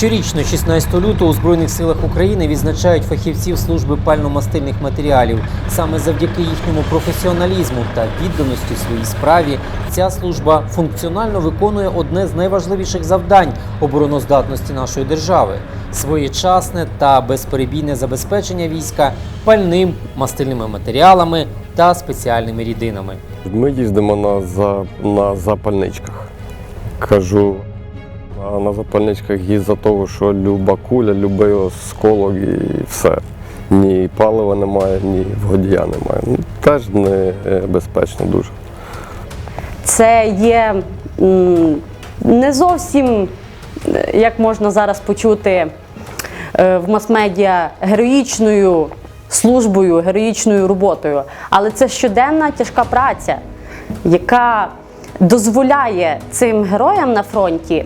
Щорічно, 16 лютого, у Збройних силах України відзначають фахівців служби пально-мастильних матеріалів. Саме завдяки їхньому професіоналізму та відданості своїй справі ця служба функціонально виконує одне з найважливіших завдань обороноздатності нашої держави своєчасне та безперебійне забезпечення війська пальним, мастильними матеріалами та спеціальними рідинами. Ми їздимо на, на запальничках. Кажу, на запальничках із-за того, що люба куля, любий осколок і все. Ні палива немає, ні водія немає. Ну, Теж небезпечно дуже. Це є не зовсім, е, як можна зараз почути е, в мас-медіа, героїчною службою, героїчною роботою. Але це щоденна тяжка праця, яка дозволяє цим героям на фронті е,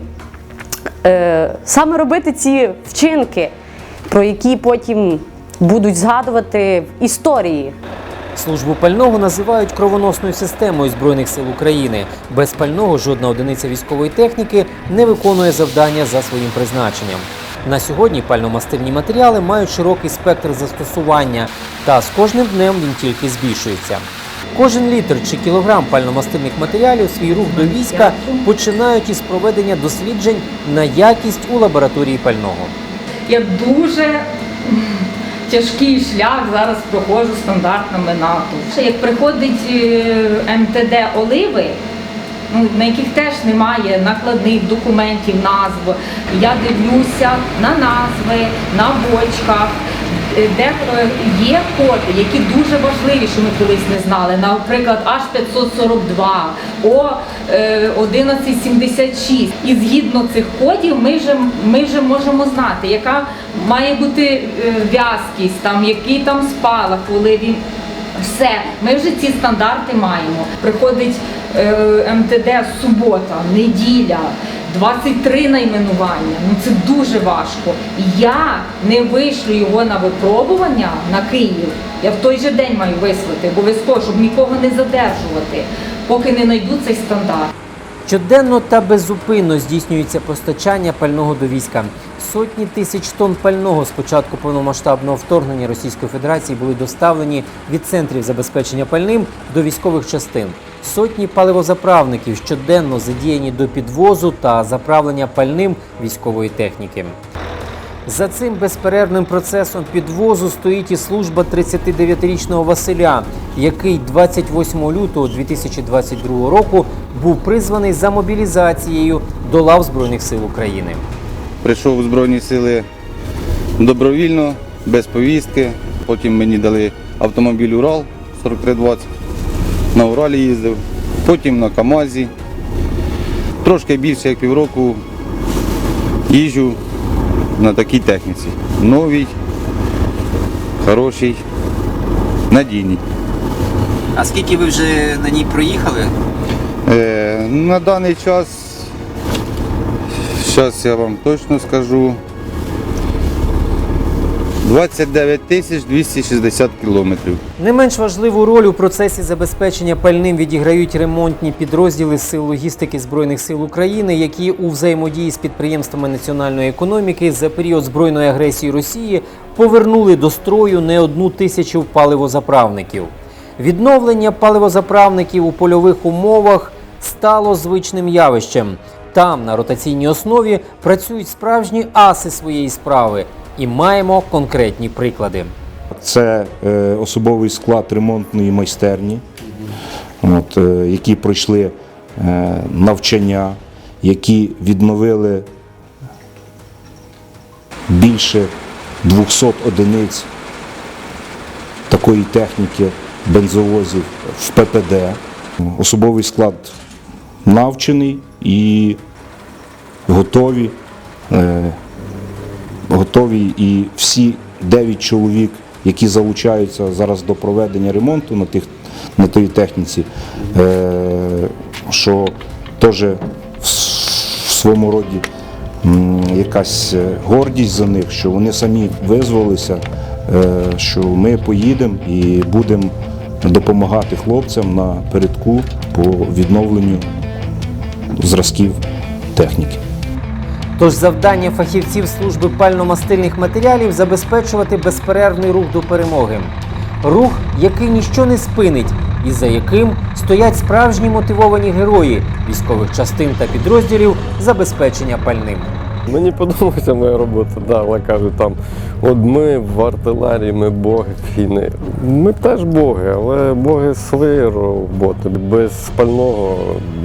саме робити ці вчинки, про які потім будуть згадувати в історії. Службу пального називають кровоносною системою Збройних сил України. Без пального жодна одиниця військової техніки не виконує завдання за своїм призначенням. На сьогодні пальномастильні матеріали мають широкий спектр застосування, та з кожним днем він тільки збільшується. Кожен літр чи кілограм пальномастильних матеріалів свій рух до війська починають із проведення досліджень на якість у лабораторії пального. Я дуже тяжкий шлях зараз проходжу стандартами НАТО. Як приходить е, МТД Оливи, ну, на яких теж немає накладних документів, назв, я дивлюся на назви, на бочках. Е, Де е, є коди, які дуже важливі, що ми колись не знали. Наприклад, H542, О е, 1176. І згідно цих кодів ми вже, ми вже можемо знати, яка має бути е, в'язкість, там, який там спалах, коли він. Все, ми вже ці стандарти маємо. Приходить е, МТД субота, неділя, 23 найменування. Ну це дуже важко. Я не вишлю його на випробування на Київ. Я в той же день маю вислати, обов'язково, щоб нікого не задержувати, поки не знайду цей стандарт. Щоденно та безупинно здійснюється постачання пального до війська. Сотні тисяч тонн пального з початку повномасштабного вторгнення Російської Федерації були доставлені від центрів забезпечення пальним до військових частин. Сотні паливозаправників щоденно задіяні до підвозу та заправлення пальним військової техніки. За цим безперервним процесом підвозу стоїть і служба 39-річного Василя, який 28 лютого 2022 року був призваний за мобілізацією до лав Збройних сил України. Прийшов у Збройні сили добровільно, без повістки. Потім мені дали автомобіль Урал 4320. На Уралі їздив, потім на Камазі. Трошки більше як півроку їжджу на такій техніці. Новій, хорошій, надійній. А скільки ви вже на ній проїхали? Е, на даний час, зараз я вам точно скажу, 29 тисяч 260 кілометрів. Не менш важливу роль у процесі забезпечення пальним відіграють ремонтні підрозділи сил логістики Збройних сил України, які у взаємодії з підприємствами національної економіки за період збройної агресії Росії повернули до строю не одну тисячу паливозаправників. Відновлення паливозаправників у польових умовах стало звичним явищем. Там на ротаційній основі працюють справжні аси своєї справи, і маємо конкретні приклади. Це е, особовий склад ремонтної майстерні, от, е, які пройшли е, навчання, які відновили більше 200 одиниць такої техніки бензовозів в ППД. Особовий склад навчений і готові. Готові і всі 9 чоловік, які залучаються зараз до проведення ремонту на, тих, на тій техніці, е, що теж в, своєму роді якась е, гордість за них, що вони самі визвалися, е, що ми поїдемо і будемо допомагати хлопцям на передку по відновленню зразків техніки. Тож завдання фахівців служби пально-мастильних матеріалів забезпечувати безперервний рух до перемоги. Рух, який ніщо не спинить, і за яким стоять справжні мотивовані герої військових частин та підрозділів забезпечення пальним. Мені подобається моя робота, да, але кажу, там, от ми в артилерії, ми боги війни. Ми теж боги, але боги своєї роботи. Без спального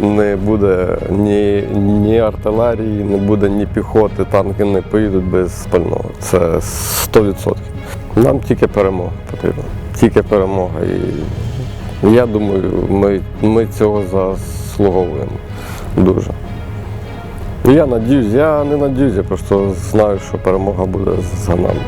не буде ні, ні артилерії, не буде ні піхоти, танки не поїдуть без спального. Це 100%. Нам тільки перемога потрібна. Тільки перемога. І я думаю, ми, ми цього заслуговуємо дуже. Я надіюсь, я не надіюсь, я просто знаю, що перемога буде за нами.